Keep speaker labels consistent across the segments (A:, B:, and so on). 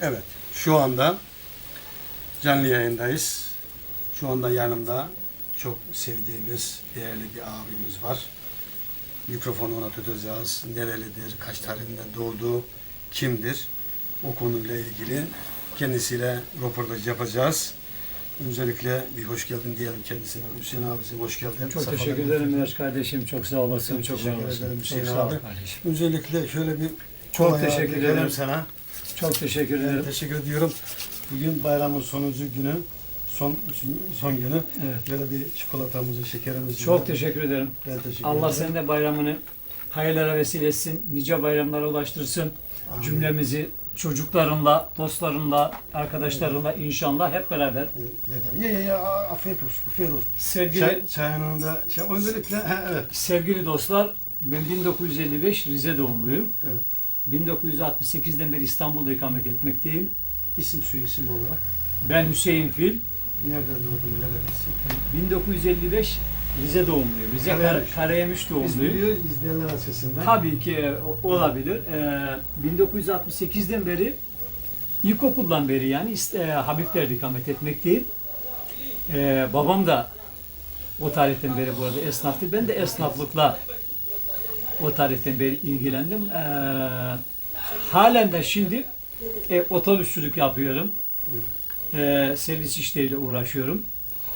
A: Evet, şu anda canlı yayındayız. Şu anda yanımda çok sevdiğimiz, değerli bir abimiz var. Mikrofonu ona tutacağız. Nerelidir, kaç tarihinde doğdu, kimdir? O konuyla ilgili kendisiyle röportaj yapacağız. Öncelikle bir hoş geldin diyelim kendisine. Hüseyin abicim hoş geldin.
B: Çok
A: Safalar
B: teşekkür ederim Miraç kardeşim. Çok sağ olasın.
A: Çok
B: Çok,
A: teşekkür
B: sağ olasın.
A: ederim
B: Çok
A: Hüseyin
B: sağ ol
A: abi.
B: kardeşim.
A: Öncelikle şöyle bir
B: Çok teşekkür ederim.
A: sana.
B: Çok teşekkür ederim.
A: teşekkür ediyorum. Bugün bayramın sonuncu günü, son son günü.
B: Evet.
A: Böyle bir çikolatamızı, şekerimizi.
B: Çok teşekkür ederim.
A: Ben teşekkür
B: Allah
A: ederim.
B: senin de bayramını hayırlara vesile etsin. Nice bayramlara ulaştırsın.
A: Amin.
B: Cümlemizi çocuklarınla, dostlarınla, arkadaşlarınla inşallah hep beraber.
A: Ee, Ye ye ye a- afiyet olsun, afiyet olsun.
B: Sevgili
A: Çay, çayın önünde, şey, öncelikle, evet.
B: sevgili dostlar, ben 1955 Rize doğumluyum.
A: Evet.
B: 1968'den beri İstanbul'da ikamet etmekteyim.
A: İsim su isim olarak.
B: Ben Hüseyin Fil.
A: Nerede doğdun, nerelisin?
B: 1955 Rize doğumluyum. Rize Kar-
A: Karayemiş.
B: Karayemiş
A: Biz
B: doğumluyum.
A: biliyoruz izleyenler açısından.
B: Tabii ki e, olabilir. Ee, 1968'den beri ilkokuldan beri yani e, Habibler'de ikamet etmekteyim. Ee, babam da o tarihten beri burada esnaftı. Ben de esnaflıkla o tarihten beri ilgilendim. Ee, halen de şimdi e, otobüsçülük yapıyorum. Ee, servis işleriyle uğraşıyorum.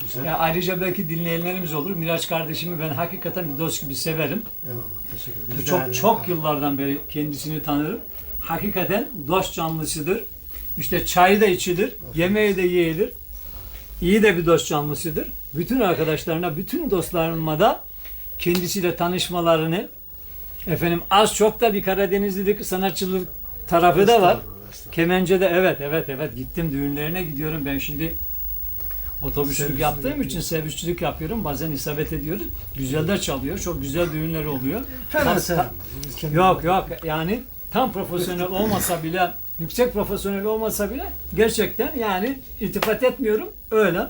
A: Güzel.
B: Ya ayrıca belki dinleyenlerimiz olur. Miraç kardeşimi ben hakikaten bir dost gibi severim.
A: Eyvallah, teşekkür ederim.
B: Çok çok yıllardan beri kendisini tanırım. Hakikaten dost canlısıdır. İşte çayı da içilir, yemeği de yeyilir. İyi de bir dost canlısıdır. Bütün arkadaşlarına, bütün dostlarıma da kendisiyle tanışmalarını efendim az çok da bir Karadenizlilik sanatçılık tarafı da var. Kemence'de evet evet evet gittim düğünlerine gidiyorum. Ben şimdi otobüsçülük yaptığım için servisçilik yapıyorum. Bazen isabet ediyoruz. Güzel de çalıyor. Çok güzel düğünler oluyor. Tam-
A: kendimiz-
B: Yok yok yani tam profesyonel olmasa bile yüksek profesyonel olmasa bile gerçekten yani iltifat etmiyorum öyle.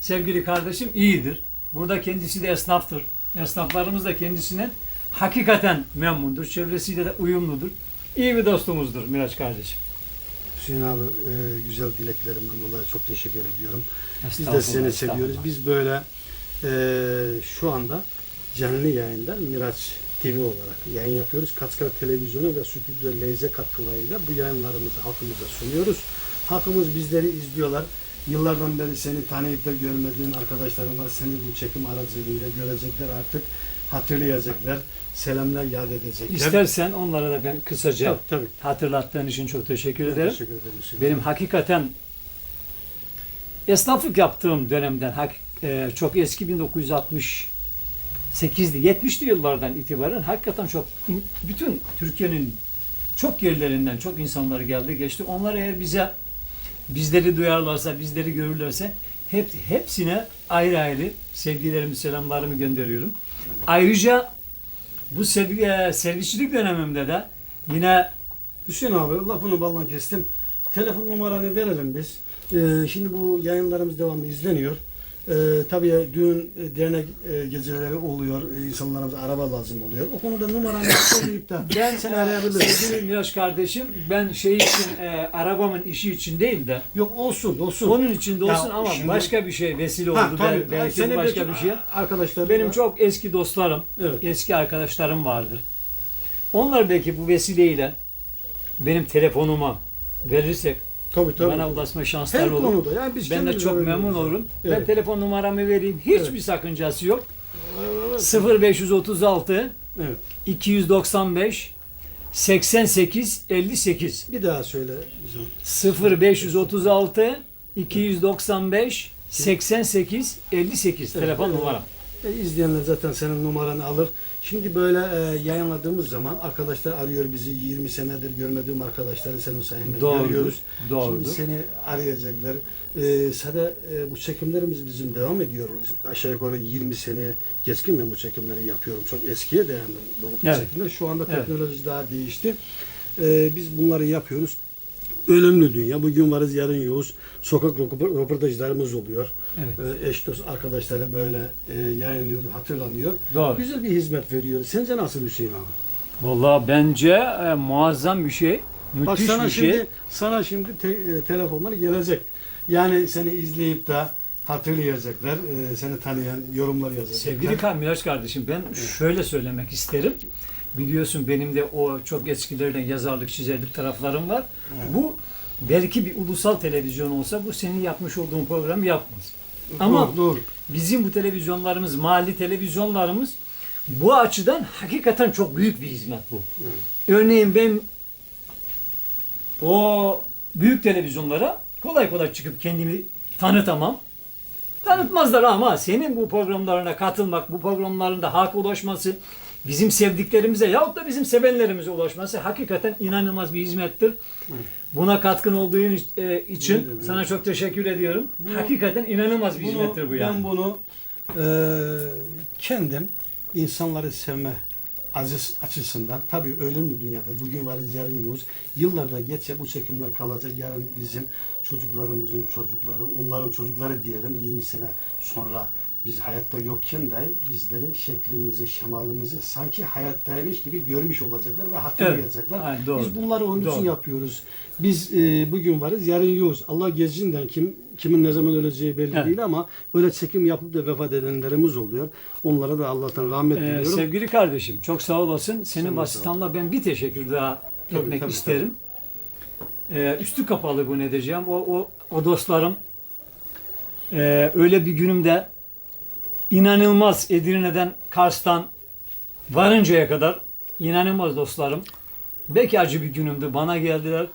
B: Sevgili kardeşim iyidir. Burada kendisi de esnaftır. Esnaflarımız da kendisinden hakikaten memnundur. Çevresiyle de uyumludur. İyi bir dostumuzdur Miraç kardeşim.
A: Hüseyin abi e, güzel dileklerinden dolayı çok teşekkür ediyorum. Biz de seni seviyoruz. Biz böyle e, şu anda canlı yayında Miraç TV olarak yayın yapıyoruz. Kaçkar Televizyonu ve Stüdyo Leyze katkılarıyla bu yayınlarımızı halkımıza sunuyoruz. Halkımız bizleri izliyorlar. Yıllardan beri seni tanıyıp da görmediğin arkadaşlarım var. Seni bu çekim aracılığıyla görecekler artık. Hatırlayacaklar. Selamlar yad edecekler.
B: İstersen onlara da ben kısaca
A: Tabii tabii.
B: hatırlattığın için çok teşekkür
A: Ben
B: ederim.
A: Teşekkür ederim.
B: Benim hakikaten esnaflık yaptığım dönemden e, çok eski 1968'li 70'li yıllardan itibaren hakikaten çok bütün Türkiye'nin çok yerlerinden çok insanlar geldi geçti. Onlar eğer bize bizleri duyarlarsa, bizleri görürlerse hep hepsine ayrı ayrı sevgilerimi, selamlarımı gönderiyorum. Ayrıca bu e, servisçilik dönemimde de yine
A: Hüseyin abi lafını baldan kestim. Telefon numaranı verelim biz. Ee, şimdi bu yayınlarımız devamlı izleniyor. Ee, tabii düğün e, dernek e, geceleri oluyor. E, insanlarımıza araba lazım oluyor. O konuda numaranı söyleyip de
B: Ben
A: seni arayabiliriz.
B: sevgili Miraç kardeşim ben şey için e, arabamın işi için değil de
A: Yok olsun olsun.
B: onun için de
A: Ya
B: olsun ama
A: şimdi-
B: başka bir şey vesile oldu bel-
A: tabii.
B: belki
A: Seni
B: başka bir şey.
A: Arkadaşlar
B: Benim çok eski dostlarım,
A: Evet.
B: eski arkadaşlarım vardır. Onlar belki bu vesileyle benim telefonuma verirsek
A: tabii, tabii.
B: bana ulaşma şansları
A: her
B: olur.
A: konuda yani biz
B: Ben de çok memnun olurum. Ben
A: Evet.
B: telefon numaramı vereyim. Hiçbir
A: Evet.
B: sakıncası yok.
A: Evet.
B: 0536
A: evet.
B: 295 88 58
A: Bir daha söyle. bizim.
B: 0536 295 88 58 telefon
A: evet.
B: numaram.
A: E, izleyenler zaten senin numaranı alır. Şimdi böyle e, yayınladığımız zaman arkadaşlar arıyor bizi 20 senedir görmediğim arkadaşları senin sayende
B: Doğrudur.
A: görüyoruz.
B: Doğrudur.
A: Şimdi seni arayacaklar. E, sada e, bu çekimlerimiz bizim devam ediyor. Aşağı yukarı 20 sene geçkin ben bu çekimleri yapıyorum. Çok eskiye dayandı bu
B: Evet.
A: çekimler. Şu anda
B: Evet.
A: teknoloji daha değişti. E, biz bunları yapıyoruz. Ölümlü dünya. Bugün varız, yarın yokuz. Sokak röpor- röportajlarımız oluyor.
B: Evet.
A: E, eş dost arkadaşları böyle e, yayınlıyor, hatırlanıyor.
B: Doğru.
A: Güzel bir hizmet veriyor. Sence nasıl Hüseyin abi?
B: Vallahi bence e, muazzam bir şey.
A: Bak
B: Müthiş
A: sana
B: bir
A: şimdi
B: şey.
A: sana şimdi te- e, telefonlar gelecek. Yani seni izleyip de hatırlayacaklar. e, seni tanıyan yorumlar yazacaklar.
B: Sevgili Kan Miraç kardeşim ben şöyle söylemek isterim. Biliyorsun benim de o çok eskilerden yazarlık, çizerlik taraflarım var.
A: Evet.
B: Bu belki bir ulusal televizyon olsa bu senin yapmış olduğun program yapmaz. Ama
A: Doğru, doğru.
B: bizim bu televizyonlarımız, mahalli televizyonlarımız bu açıdan hakikaten çok büyük bir hizmet bu. Örneğin ben o büyük televizyonlara kolay kolay çıkıp kendimi tanıtamam. Tanıtmazlar ama senin bu programlarına katılmak, bu programlarında halka ulaşması, bizim sevdiklerimize yahut da bizim sevenlerimize ulaşması hakikaten inanılmaz bir hizmettir. Buna katkın olduğun e, için
A: Ne demek?
B: sana çok teşekkür ediyorum.
A: Bunu-
B: hakikaten inanılmaz bir
A: Bunu-
B: hizmettir bu yani.
A: Ben bunu e, kendim insanları sevme aziz açısından tabii ölüm mü dünyada bugün varız yarın yokuz yıllarda geçse bu çekimler kalacak yarın bizim çocuklarımızın çocukları onların çocukları diyelim 20 sene sonra biz hayatta yokken dahi bizleri şeklimizi şemalimizi sanki hayattaymış gibi görmüş olacaklar ve hatırlayacaklar.
B: aynen, doğru.
A: Biz bunları onun için
B: Doğru.
A: yapıyoruz. Biz e, bugün varız, yarın yokuz. Allah gecinden kim kimin ne zaman öleceği belli
B: Evet.
A: değil ama böyle çekim yapıp da vefat edenlerimiz oluyor. Onlara da Allah'tan rahmet
B: Ee,
A: diliyorum.
B: sevgili kardeşim çok sağ olasın. Senin
A: Sen
B: vasıtanla ben bir teşekkür daha
A: Tabii,
B: etmek
A: tabii,
B: isterim. Ee, üstü kapalı bunu edeceğim. O, o, o dostlarım ee, öyle bir günümde inanılmaz Edirne'den Kars'tan varıncaya kadar inanılmaz dostlarım. Belki acı bir günümdü. Bana geldiler.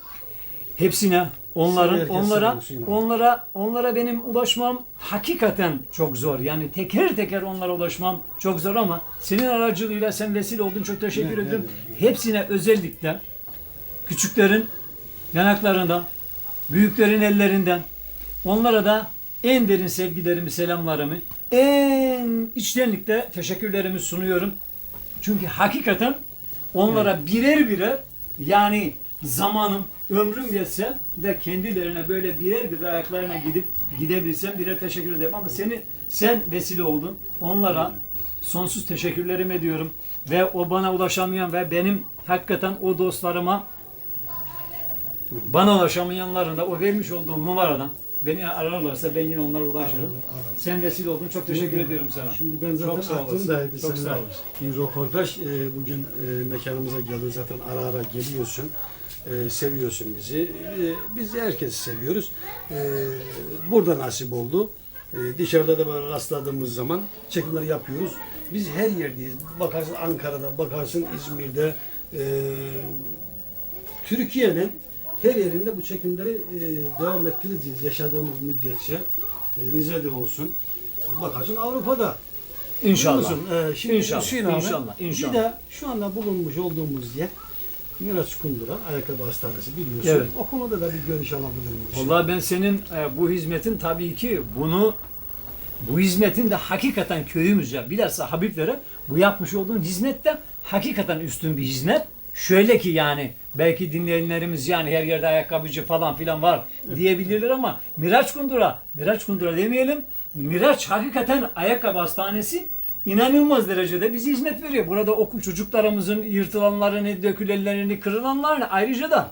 B: Hepsine onların onlara onlara onlara benim ulaşmam hakikaten çok zor. Yani teker teker onlara ulaşmam çok zor ama senin aracılığıyla sen vesile oldun. Çok teşekkür
A: Ne-
B: ederim.
A: ne
B: Hepsine özellikle küçüklerin yanaklarından, büyüklerin ellerinden onlara da en derin sevgilerimi, selamlarımı, en içtenlikle teşekkürlerimi sunuyorum. Çünkü hakikaten onlara birer birer yani zamanım, ömrüm geçse de kendilerine böyle birer birer ayaklarına gidip gidebilsem birer teşekkür ederim. Ama seni sen vesile oldun. Onlara sonsuz teşekkürlerimi ediyorum. Ve o bana ulaşamayan ve benim hakikaten o dostlarıma bana ulaşamayanların da o vermiş olduğum numaradan beni ararlarsa ben yine onlara ulaşırım. Sen vesile oldun. Çok teşekkür ediyorum sana.
A: Şimdi ben zaten
B: Çok sağ
A: aklımdaydı.
B: Çok sağ olasın.
A: Bir röportaj. e, bugün e, mekanımıza geldin zaten ara ara geliyorsun. E, seviyorsun bizi. E, biz herkesi seviyoruz. E, burada nasip oldu. E, dışarıda da böyle rastladığımız zaman çekimleri yapıyoruz. Biz her yerdeyiz. Bakarsın Ankara'da, bakarsın İzmir'de, e, Türkiye'nin her yerinde bu çekimleri e, devam ettireceğiz yaşadığımız müddetçe. E, Rize'de olsun. Bakarsın Avrupa'da.
B: İnşallah.
A: Biliyor musun? Ee, şimdi
B: İnşallah,
A: Hüseyin abi,
B: inşallah, inşallah.
A: Bir de şu anda bulunmuş olduğumuz yer Miraç Kundura Ayakkabı Hastanesi biliyorsun.
B: Evet.
A: O konuda da bir görüş alabilir miyim?
B: Vallahi ben senin e, bu hizmetin tabii ki bunu bu hizmetin de hakikaten köyümüze bilhassa Habiblere bu yapmış olduğun hizmet de hakikaten üstün bir hizmet. Şöyle ki yani belki dinleyenlerimiz yani her yerde ayakkabıcı falan filan var diyebilirler ama Miraç Kundura, Miraç Kundura demeyelim. Miraç hakikaten ayakkabı hastanesi inanılmaz derecede bize hizmet veriyor. Burada okul çocuklarımızın yırtılanlarını, dökülenlerini, kırılanlarını ayrıca da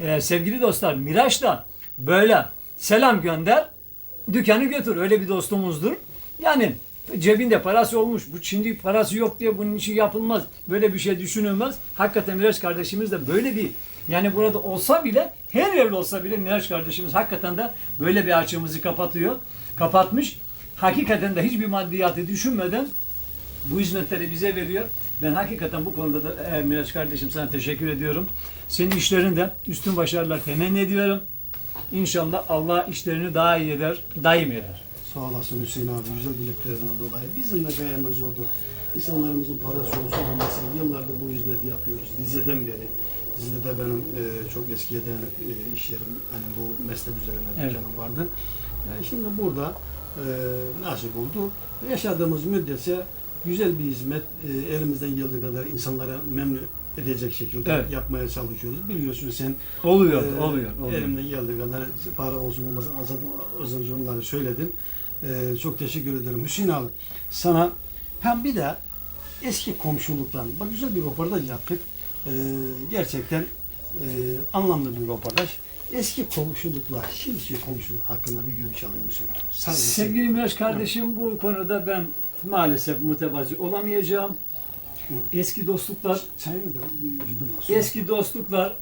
B: e, sevgili dostlar Miraç da böyle selam gönder, dükkanı götür. Öyle bir dostumuzdur. Yani cebinde parası olmuş. Bu şimdi parası yok diye bunun işi yapılmaz. Böyle bir şey düşünülmez. Hakikaten Miraç kardeşimiz de böyle bir yani burada olsa bile her yerde olsa bile Miraç kardeşimiz hakikaten de böyle bir açığımızı kapatıyor. Kapatmış. Hakikaten de hiçbir maddiyatı düşünmeden bu hizmetleri bize veriyor. Ben hakikaten bu konuda da e, Miraç kardeşim sana teşekkür ediyorum. Senin işlerinde üstün başarılar temenni ediyorum. İnşallah Allah işlerini daha iyi eder, daim eder.
A: Sağ olasın Hüseyin abi güzel dileklerinden dolayı. Bizim de gayemiz odur. İnsanlarımızın parası olsun olmasın. Yıllardır bu hizmeti yapıyoruz. Rize'den beri. Rize'de de benim e, çok eskiye dayanık e, iş yerim, hani bu meslek üzerine
B: Evet.
A: dükkanım vardı. E, şimdi burada e, nasip oldu. Yaşadığımız müddetçe güzel bir hizmet e, elimizden geldiği kadar insanlara memnun edecek şekilde
B: Evet.
A: yapmaya çalışıyoruz. Biliyorsun sen
B: Oluyor,
A: ee,
B: oluyor, oluyor.
A: Elimden geldiği kadar para olsun olmasın az, az önce onları söyledin. Ee, çok teşekkür ederim. Hüseyin abi sana hem bir de eski komşuluklar. Bak güzel bir röportaj yaptık. Ee, gerçekten e, anlamlı bir röportaj. Eski komşulukla şimdiki komşuluk hakkında bir görüş alayım Hüseyin abi.
B: Sevgili Miraç kardeşim bu konuda ben maalesef mütevazi olamayacağım. Eski dostluklar,
A: yudum olsun?
B: eski dostluklar,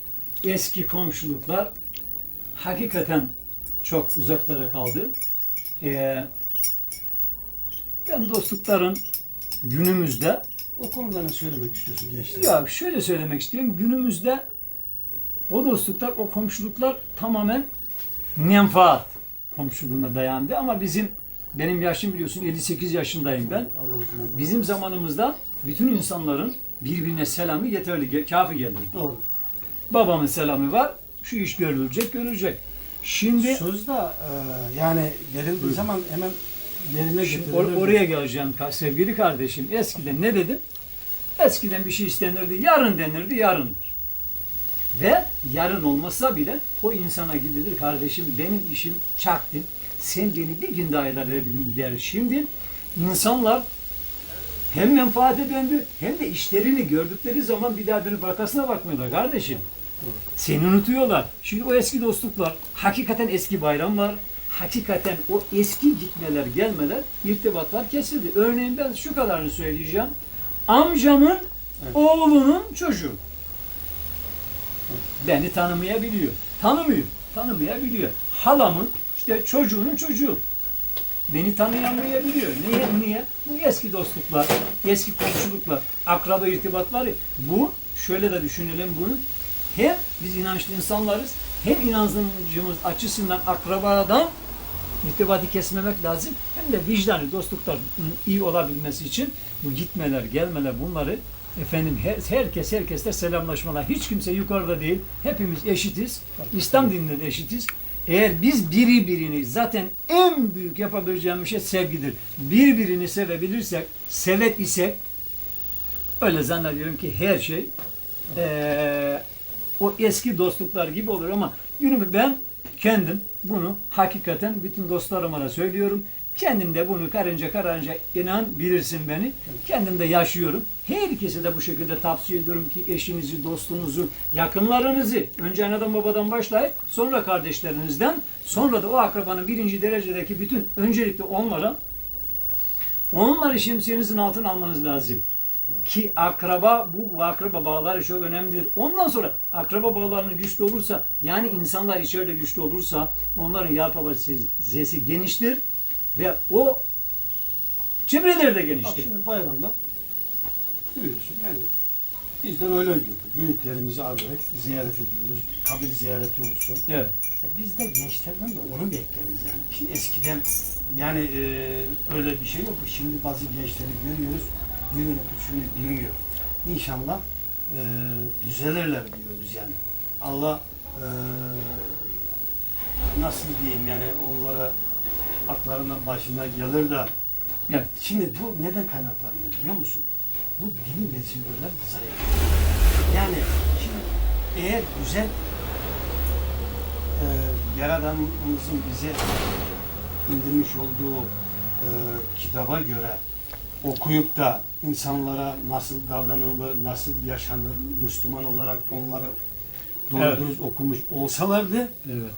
B: eski komşuluklar hakikaten çok uzaklara kaldı. Ee, ben dostlukların günümüzde
A: O konuda ne söylemek istiyorsun gençler?
B: Ya şöyle söylemek istiyorum. Günümüzde o dostluklar, o komşuluklar tamamen menfaat komşuluğuna dayandı. Ama bizim, benim yaşım biliyorsun 58 yaşındayım ben. Bizim zamanımızda bütün insanların birbirine selamı yeterli, kafi geldi.
A: Doğru.
B: Babamın selamı var, şu iş görülecek, görülecek. Şimdi,
A: Sözde e, yani gelindiği zaman hemen yerine
B: şimdi
A: getirilir.
B: or- oraya geleceğim ka- sevgili kardeşim. Eskiden ne dedim? Eskiden bir şey istenirdi, yarın denirdi, yarındır. Ve yarın olmasa bile o insana gidilir kardeşim benim işim çaktı. Sen beni bir gün daha idare edebildin der. Şimdi insanlar hem menfaate döndü hem de işlerini gördükleri zaman bir daha dönüp arkasına bakmıyorlar kardeşim. Seni unutuyorlar. Şimdi o eski dostluklar, hakikaten eski bayramlar, hakikaten o eski gitmeler, gelmeler, irtibatlar kesildi. Örneğin ben şu kadarını söyleyeceğim. Amcamın oğlunun çocuğu. Beni tanımayabiliyor. Tanımıyor. Tanımayabiliyor. Halamın işte çocuğunun çocuğu. Beni tanıyamayabiliyor. Niye? Niye? Bu eski dostluklar, eski komşuluklar, akraba irtibatları. Bu, şöyle de düşünelim bunu. Hem biz inançlı insanlarız, hem inancımız açısından akrabadan irtibatı kesmemek lazım. Hem de vicdani dostluklar iyi olabilmesi için bu gitmeler, gelmeler bunları efendim her, herkes herkesle selamlaşmalar. Hiç kimse yukarıda değil. Hepimiz eşitiz. İslam dininde de eşitiz. Eğer biz biri birini zaten en büyük yapabileceğimiz şey sevgidir. Birbirini sevebilirsek, sever isek öyle zannediyorum ki her şey eee, o eski dostluklar gibi olur ama günümü ben kendim bunu hakikaten bütün dostlarıma da söylüyorum. Kendim de bunu karınca karınca inan bilirsin beni. Kendim de yaşıyorum. Herkese de bu şekilde tavsiye ediyorum ki eşinizi, dostunuzu, yakınlarınızı önce anadan babadan başlayıp sonra kardeşlerinizden sonra da o akrabanın birinci derecedeki bütün öncelikle onlara onları şemsiyenizin altına almanız lazım. Ki akraba bu, bu akraba bağları çok önemlidir. Ondan sonra akraba bağlarının güçlü olursa yani insanlar içeride güçlü olursa onların yelpazesi geniştir ve o çevreleri de
A: Bak
B: geniştir.
A: şimdi bayramda biliyorsun yani bizden öyle gördük. Büyüklerimizi alarak ziyaret ediyoruz. Kabir ziyareti olsun.
B: Evet.
A: E Biz de gençlerden de onu bekleriz yani. Şimdi eskiden yani e, öyle bir şey yok. Şimdi bazı gençleri görüyoruz. Büyüğünü küçüğünü bilmiyor. İnşallah e, düzelirler diyoruz yani. Allah e, nasıl diyeyim yani onlara aklarına başına gelir de
B: Evet.
A: Şimdi bu neden kaynaklanıyor biliyor musun? Bu dini vesileler zayıf. Yani şimdi eğer güzel e, Yaradanımızın bize indirmiş olduğu e, kitaba göre okuyup da insanlara nasıl davranılır, nasıl yaşanır, Müslüman olarak onları doğru
B: Evet.
A: dürüst okumuş olsalardı
B: Evet.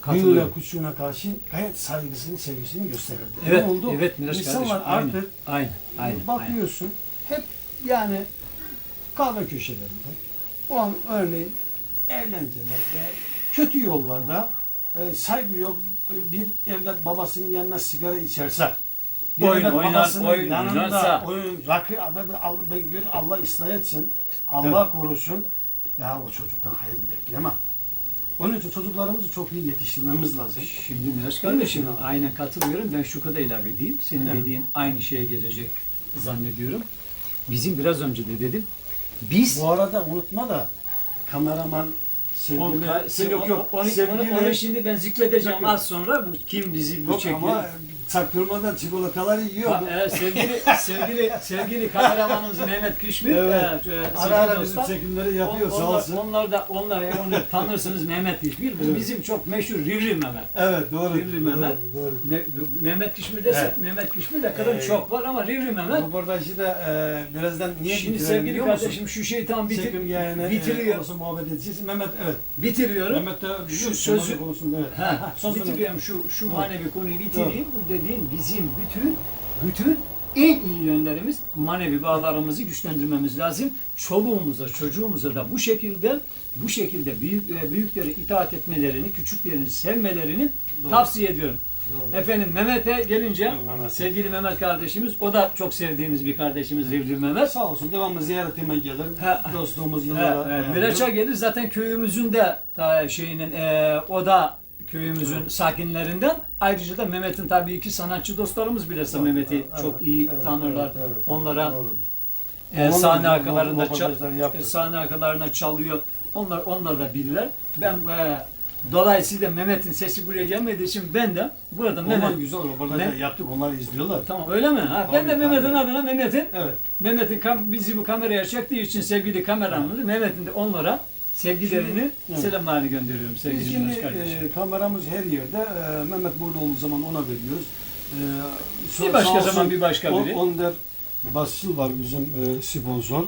B: Katılıyorum.
A: küçüğüne karşı gayet saygısını, sevgisini gösterirdi.
B: Evet,
A: Ne oldu?
B: evet Miraç
A: İnsanlar
B: kardeşim.
A: artık
B: Aynen, aynen, aynen.
A: bakıyorsun hep yani kahve köşelerinde o an örneğin eğlencelerde, kötü yollarda e, saygı yok. Bir evlat babasının yanına sigara içerse bir
B: Oyun oynar,
A: babasının
B: oyun
A: yanında
B: oynarsa.
A: oyun, rakı, ben gör, Allah ıslah etsin, Allah korusun. Ya o çocuktan hayır bekleme. Onun için çocuklarımızı çok iyi yetiştirmemiz lazım.
B: Şimdi Miraç kardeşim
A: Değil mi?
B: aynen katılıyorum. Ben şu kadar ilave edeyim. Senin
A: Evet.
B: dediğin aynı şeye gelecek zannediyorum. Bizim biraz önce de dedim. Biz
A: Bu arada unutma da kameraman sevgili
B: Onu-
A: se- yok yok
B: Onu,
A: sevgili
B: onu, onu şimdi ben zikredeceğim
A: Yok, yok.
B: az sonra. Bu kim bizi bu
A: yok
B: çekiyor?
A: ama çaktırmadan çikolataları yiyor.
B: Ha, e, sevgili sevgili sevgili kameramanımız Mehmet Kışmir.
A: Evet.
B: e, e,
A: ara ara bizim çekimleri yapıyor
B: On-
A: sağ olsun.
B: Onlar da onlar ya onu tanırsınız Mehmet Kışmir. Bu
A: Evet.
B: bizim çok meşhur Rivri Mehmet.
A: Evet doğru.
B: Rivri
A: doğru,
B: Mehmet.
A: Doğru.
B: Me- Mehmet Kışmir desek
A: Evet.
B: Mehmet Kışmir de kadar
A: Ee,
B: çok var ama Rivri Mehmet.
A: Röportajı da e, birazdan niye
B: Şimdi sevgili
A: biliyor musun?
B: kardeşim şu şeytan bitir,
A: Çekim yayını
B: bitiriyor.
A: E, olsun muhabbet edeceğiz. Mehmet evet.
B: bitiriyorum.
A: Mehmet de
B: Şu sözü-
A: konusunda evet.
B: Ha,
A: Sözünü-
B: bitiriyorum şu şu
A: Evet.
B: manevi konuyu bitireyim. Bu dediğim bizim bütün bütün en iyi yönlerimiz manevi bağlarımızı güçlendirmemiz lazım. Çoluğumuza, çocuğumuza da bu şekilde bu şekilde büyük e, büyükleri itaat etmelerini, küçüklerini sevmelerini
A: Doğru.
B: tavsiye ediyorum.
A: Doğru.
B: Efendim Mehmet'e gelince
A: Mehmet.
B: sevgili Mehmet kardeşimiz o da çok sevdiğimiz bir kardeşimiz Rivri Mehmet.
A: Sağ olsun devamlı ziyaretime gelir.
B: Ha.
A: Dostluğumuz yıllara
B: evet,
A: dayanıyor.
B: Miraç'a gelir zaten köyümüzün de ta şeyinin e, o da köyümüzün sakinlerinden. Ayrıca da Mehmet'in tabii iki sanatçı dostlarımız bilirsin Mehmet'i
A: Evet,
B: çok iyi
A: evet,
B: tanırlar.
A: evet, evet,
B: Onlara
A: doğrudur.
B: e, sahne arkalarında
A: röportajlar
B: ça-
A: yaptık.
B: sahne arkalarına çalıyor. Onlar onlar da bilirler. Ben e, dolayısıyla Mehmet'in sesi buraya gelmediği için ben de burada
A: Onlar
B: Mehmet
A: güzel röportajlar
B: Ne?
A: yaptık. Onlar izliyorlar.
B: Tamam öyle mi? Ha, ben de Mehmet'in adına Mehmet'in
A: Evet.
B: Mehmet'in kam- bizi bu kameraya çektiği için sevgili kameramızı Mehmet'in de onlara sevgilerini,
A: Evet.
B: selamlarını gönderiyorum
A: Biz
B: sevgili
A: şimdi
B: Miraç kardeşim.
A: e, kameramız her yerde. E, Mehmet burada olduğu zaman ona veriyoruz. E,
B: bir başka
A: olsun,
B: zaman bir başka
A: On-
B: biri.
A: Onder Basçıl var bizim e, sponsor.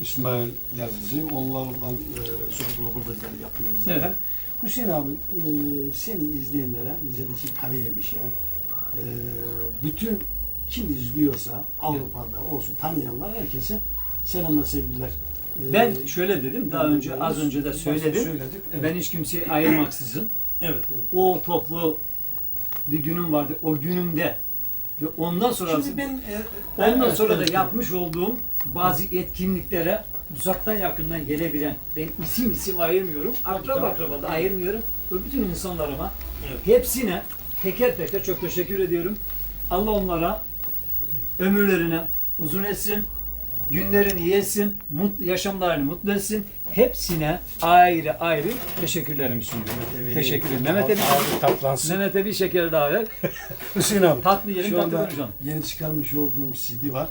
A: İsmail Yazıcı. Onlarla e, sürekli röportajları yapıyoruz zaten.
B: Evet.
A: Hüseyin abi e, seni izleyenlere, Rize'deki kale yemiş ya. E, bütün kim izliyorsa Avrupa'da olsun tanıyanlar herkese selamlar sevgiler. E,
B: Ben şöyle dedim, daha önce az önce de söyledim.
A: Söyledik. Evet.
B: Ben hiç kimseyi ayırmaksızın
A: evet, evet.
B: o toplu bir günüm vardı. O günümde ve ondan sonra
A: Şimdi ben e,
B: ondan
A: evet,
B: sonra
A: evet,
B: da yapmış olduğum bazı etkinliklere uzaktan yakından gelebilen ben isim isim ayırmıyorum. Akraba
A: tabii.
B: akraba da ayırmıyorum. Bütün insanlarıma
A: Evet.
B: hepsine teker teker çok teşekkür ediyorum. Allah onlara ömürlerine uzun etsin, günlerini iyi etsin, mut, yaşamlarını mutlu etsin. Hepsine ayrı ayrı teşekkürlerimi sunuyorum.
A: Evet,
B: Teşekkür ederim. Mehmet'e bir,
A: Abi tatlansın.
B: Mehmet'e bir şeker daha ver.
A: Hüseyin abi.
B: Tatlı yiyelim,
A: Şu
B: tatlı
A: anda
B: konuşalım.
A: yeni çıkarmış olduğum CD var.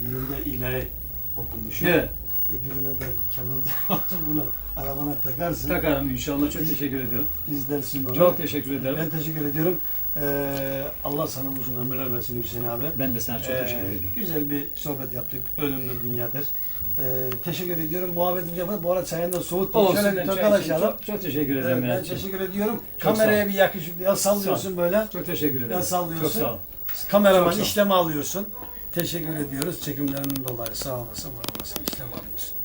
A: Birinde ilahi okumuşum.
B: Evet,
A: Öbürüne de kemancı bunu arabana takarsın.
B: takarım inşallah. Çok teşekkür ediyorum.
A: İzlersin onu.
B: Çok teşekkür ederim.
A: Ben teşekkür ediyorum. Ee, Allah sana uzun ömürler versin Hüseyin abi.
B: Ben de sana çok
A: Ee,
B: teşekkür ediyorum.
A: Güzel bir sohbet yaptık. Ölümlü dünyadır. Ee, teşekkür ediyorum. Muhabbetimizi yapalım. Bu arada çayını da.
B: Olsun.
A: Şöyle bir
B: ben
A: tokalaşalım.
B: çok, çok teşekkür ederim.
A: Evet, ben teşekkür ediyorum.
B: Çok
A: Kameraya bir yakışıklı ya sallıyorsun böyle.
B: Çok teşekkür ederim.
A: Ya sallıyorsun.
B: Çok sağ ol.
A: Kameraman
B: Çok sağ ol.
A: işleme alıyorsun. Teşekkür ediyoruz. Çekimlerinin dolayı sağ olasın, var olasın. İşlem alıyorsun.